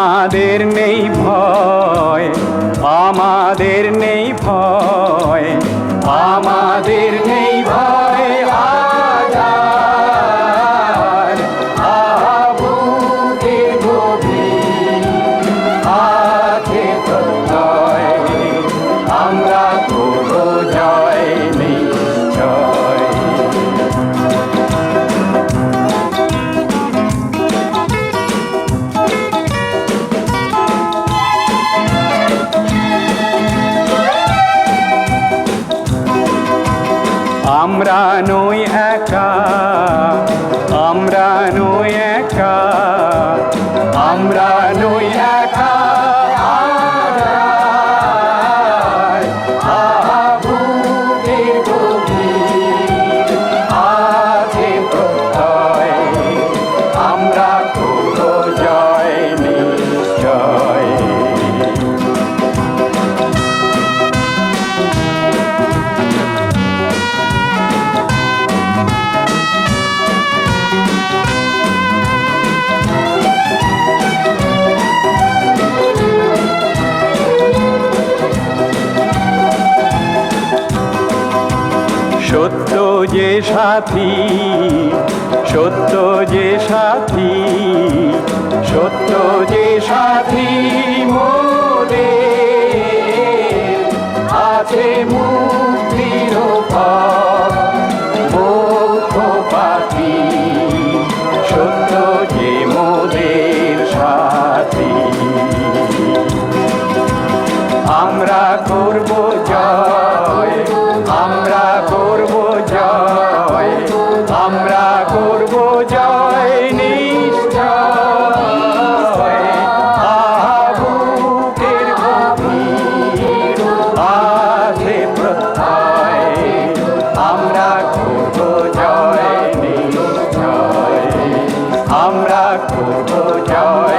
আমাদের নেই ভয় আমাদের নেই ভয়। আমরা নই একা আমরা নই একা আমরা নই একা। যে সাথী, সত্য যে সাথী, সত্য যে সাথী মোদে আছে মুক্তির মোক্ষ পাখি সত্য যে মোদের সাথী। আমরা করব জয়। জয় নিশ্চয় আহুকের গভীর আছে প্রত্যয়। আমরা করব জয় নিশ্চয়। আমরা করব জয়